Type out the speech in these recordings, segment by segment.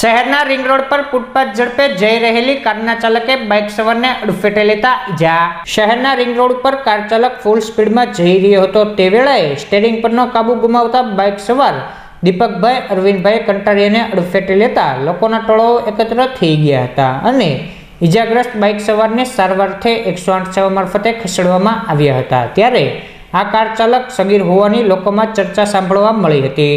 શહેરના ring road પર footpath ઝડપે જઈ રહેલી કારના ચાલકે બાઇક સવારને અડફેટે લેતા ઇજા શહેરના રિંગ રોડ પર કાર ચાલક ફૂલ સ્પીડમાં જઈ રહ્યો હતો. તે વેળાએ સ્ટેરિંગ પરનો કાબુ ગુમાવતા બાઇક સવાર દીપકભાઈ, અરવિંદભાઈ કંટારીયાને અડફેટે લેતા લોકોના ટોળાઓ એકત્ર થઈ ગયા હતા અને ઈજાગ્રસ્ત બાઇક સવારને સારવારથી એકસો આઠ સેવા મારફતે ખસેડવામાં આવ્યા હતા. ત્યારે આ કાર ચાલક સગીર હોવાની લોકોમાં ચર્ચા સાંભળવા મળી હતી.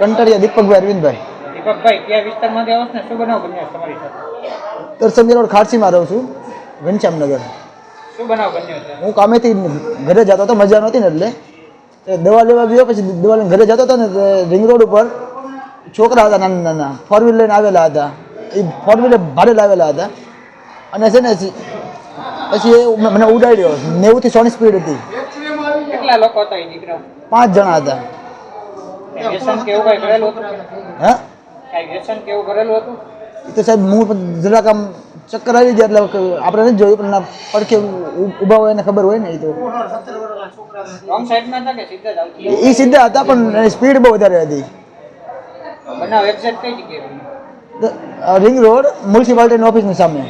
કંટાળિયા દીપકભાઈ અરવિંદભાઈ. દીપકભાઈ કયા વિસ્તારમાંથી આવો ને? શું બનાવ બન્યો તમારી સાથે? દર્શનજી રોડ ખારસીમાં રહું છું ઘનશ્યામનગર. શું બનાવ બન્યો છે? હું કામેથી ઘરે જતો હતો મજા નહોતી ને એટલે. તે દવા લેવા ગયો પછી દવા લઈને ઘરે જતો હતો ને તે રિંગ રોડ ઉપર. છોકરા હતા નાના નાના ફોર વ્હીલ લઈને આવેલા હતા. એ ફોર વ્હીલર ભાડે લાવેલા હતા. અને છે ને પછી એ મને ઉડાડ્યો. નેવુંથી સોની સ્પીડ હતી. કેટલા લોકો હતા એ પાંચ જણા હતા. વ્યસન કેવું કઈ કરેલું હતું હે? કઈ વ્યસન કેવું કરેલું હતું? એ તો સાહેબ હું જરાક આમ ચક્કર આવી ગયા એટલે આપણે નથી જોયું પણ પડખે ઊભા હોય એને ખબર હોય ને એ તો. એ સીધા હતા પણ સ્પીડ બહુ વધારે હતી. બનાવ એક્ઝેક્ટ કઈ જગ્યાએ રિંગ રોડ મ્યુનિસિપાલિટીની ઓફિસની સામે.